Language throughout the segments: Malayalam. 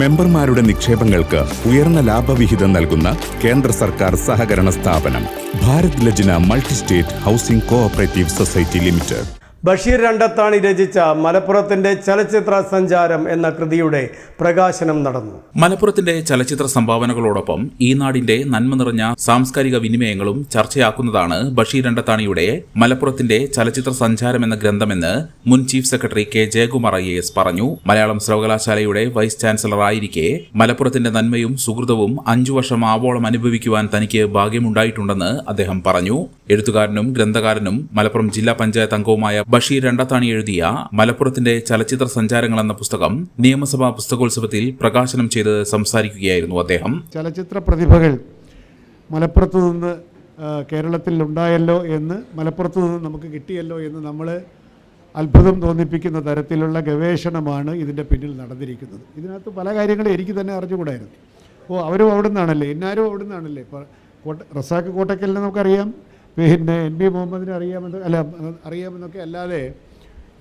മെമ്പർമാരുടെ നിക്ഷേപങ്ങൾക്ക് ഉയർന്ന ലാഭവിഹിതം നൽകുന്ന കേന്ദ്ര സർക്കാർ സഹകരണ സ്ഥാപനം Bharat Lajna multi state housing cooperative society limited. Basheer Randathani രചിച്ച മലപ്പുറത്തിന്റെ ചലച്ചിത്ര സഞ്ചാരം എന്ന കൃതിയുടെ പ്രകാശനം നടന്നു. മലപ്പുറത്തിന്റെ ചലച്ചിത്ര സംഭാവനകളോടൊപ്പം ഈ നാടിന്റെ നന്മ നിറഞ്ഞ സാംസ്കാരിക വിനിമയങ്ങളും ചർച്ചയാക്കുന്നതാണ് ബഷീർ രണ്ടത്താണിയുടെ മലപ്പുറത്തിന്റെ ചലച്ചിത്ര സഞ്ചാരം എന്ന ഗ്രന്ഥമെന്ന് മുൻ chief secretary K Jayakumar I S പറഞ്ഞു. മലയാളം സർവകലാശാലയുടെ വൈസ് ചാൻസലറായിരിക്കെ മലപ്പുറത്തിന്റെ നന്മയും സുഹൃതവും അഞ്ചു വർഷം ആവോളം അനുഭവിക്കുവാൻ തനിക്ക് ഭാഗ്യമുണ്ടായിട്ടുണ്ടെന്ന് അദ്ദേഹം പറഞ്ഞു. എഴുത്തുകാരനും ഗ്രന്ഥകാരനും മലപ്പുറം ജില്ലാ പഞ്ചായത്ത് അംഗവുമായ ബഷീർ രണ്ടത്താണി എഴുതിയ മലപ്പുറത്തിന്റെ ചലച്ചിത്ര സഞ്ചാരങ്ങൾ എന്ന പുസ്തകം നിയമസഭാ പുസ്തകോത്സവത്തിൽ പ്രകാശനം ചെയ്ത് സംസാരിക്കുകയായിരുന്നു അദ്ദേഹം. ചലച്ചിത്ര പ്രതിഭകൾ മലപ്പുറത്ത് നിന്ന് കേരളത്തിൽ ഉണ്ടായല്ലോ എന്ന് മലപ്പുറത്ത് നിന്ന് നമുക്ക് കിട്ടിയല്ലോ എന്ന് നമ്മൾ അത്ഭുതം തോന്നിപ്പിക്കുന്ന തരത്തിലുള്ള ഗവേഷണമാണ് ഇതിന്റെ പിന്നിൽ നടന്നിരിക്കുന്നത്. ഇതിനകത്ത് പല കാര്യങ്ങളും എനിക്ക് തന്നെ അറിഞ്ഞുകൂടായിരുന്നു. ഓ അവരും അവിടെ നിന്നാണല്ലേ ഇന്നാരും അവിടെ നിന്നാണല്ലേ ഇപ്പോൾ റസാഖ് കോട്ടക്കലിനെ നമുക്കറിയാം. പിന്നെ എൻ ബി മുഹമ്മദിനെ അറിയാമെന്ന് അല്ല അറിയാമെന്നൊക്കെ അല്ലാതെ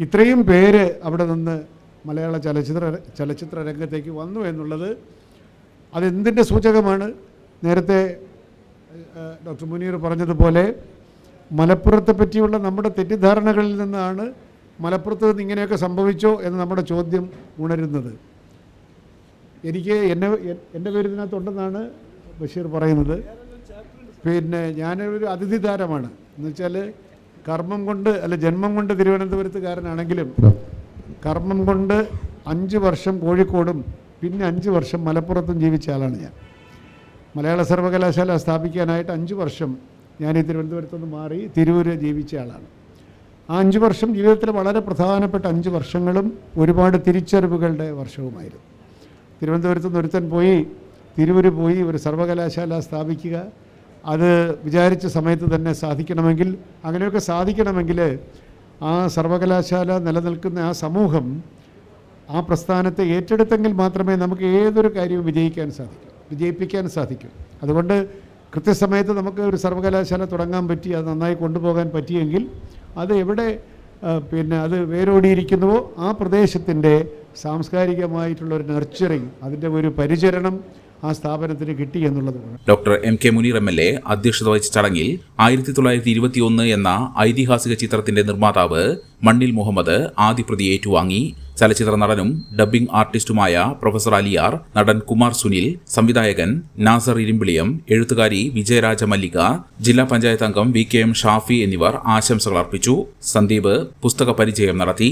ഇത്രയും പേര് അവിടെ നിന്ന് മലയാള ചലച്ചിത്ര ചലച്ചിത്ര രംഗത്തേക്ക് വന്നു എന്നുള്ളത് അതെന്തിന്റെ സൂചകമാണ്? നേരത്തെ ഡോക്ടർ മുനീർ പറഞ്ഞതുപോലെ മലപ്പുറത്തെ പറ്റിയുള്ള നമ്മുടെ തെറ്റിദ്ധാരണകളിൽ നിന്നാണ് മലപ്പുറത്ത് നിന്ന് ഇങ്ങനെയൊക്കെ സംഭവിച്ചോ എന്ന് നമ്മുടെ ചോദ്യം ഉണരുന്നത്. എനിക്ക് എന്നെ എന്റെ പേര് ഇതിനകത്തുണ്ടെന്നാണ് ബഷീർ പറയുന്നത്. പിന്നെ ഞാനൊരു അതിഥി താരമാണ്. എന്ന് വെച്ചാൽ കർമ്മം കൊണ്ട് അല്ല ജന്മം കൊണ്ട് തിരുവനന്തപുരത്തുകാരനാണെങ്കിലും കർമ്മം കൊണ്ട് അഞ്ച് വർഷം കോഴിക്കോടും പിന്നെ അഞ്ച് വർഷം മലപ്പുറത്തും ജീവിച്ച ആളാണ് ഞാൻ. മലയാള സർവകലാശാല സ്ഥാപിക്കാനായിട്ട് അഞ്ച് വർഷം ഞാൻ ഈ തിരുവനന്തപുരത്ത് നിന്ന് മാറി തിരൂര് ജീവിച്ച ആളാണ്. ആ അഞ്ച് വർഷം ജീവിതത്തിൽ വളരെ പ്രധാനപ്പെട്ട അഞ്ച് വർഷങ്ങളും ഒരുപാട് തിരിച്ചറിവുകളുടെ വർഷവുമായിരുന്നു. തിരുവനന്തപുരത്ത് നിന്ന് ഒരുത്തൻ പോയി തിരൂര് പോയി ഒരു സർവകലാശാല സ്ഥാപിക്കുക അത് വിചാരിച്ച സമയത്ത് തന്നെ സാധിക്കണമെങ്കിൽ അങ്ങനെയൊക്കെ സാധിക്കണമെങ്കിൽ ആ സർവകലാശാല നിലനിൽക്കുന്ന ആ സമൂഹം ആ പ്രസ്ഥാനത്തെ ഏറ്റെടുത്തെങ്കിൽ മാത്രമേ നമുക്ക് ഏതൊരു കാര്യവും വിജയിക്കാൻ സാധിക്കൂ വിജയിപ്പിക്കാൻ സാധിക്കൂ. അതുകൊണ്ട് കൃത്യസമയത്ത് നമുക്ക് ഒരു സർവകലാശാല തുടങ്ങാൻ പറ്റി അത് നന്നായി കൊണ്ടുപോകാൻ പറ്റിയെങ്കിൽ അത് എവിടെ പിന്നെ അത് വേരോടിയിരിക്കുന്നുവോ ആ പ്രദേശത്തിന്റെ സാംസ്കാരികമായിട്ടുള്ള ഒരു നർച്ചറിങ് അതിന്റെ ഒരു പരിചരണം ആ സ്ഥാപനത്തിന് കിട്ടി എന്നുള്ളത് doctor M K Muneer M L A അധ്യക്ഷത വഹിച്ച ചടങ്ങിൽ ആയിരത്തി തൊള്ളായിരത്തി ഇരുപത്തിയൊന്ന് എന്ന ഐതിഹാസിക ചിത്രത്തിന്റെ നിർമ്മാതാവ് മണ്ണിൽ മുഹമ്മദ് ആദ്യപ്രതി ഏറ്റുവാങ്ങി. ചലച്ചിത്ര നടനും ഡബ്ബിംഗ് ആർട്ടിസ്റ്റുമായ പ്രൊഫസർ അലിയാർ നടൻ കുമാർ സുനിൽ സംവിധായകൻ നാസർ ഇരുമ്പിളിയം എഴുത്തുകാരി വിജയരാജ മല്ലിക ജില്ലാ പഞ്ചായത്ത് അംഗം വി കെ എം ഷാഫി എന്നിവർ ആശംസകൾ അർപ്പിച്ചു. സന്ദീപ് പുസ്തക പരിചയം നടത്തി.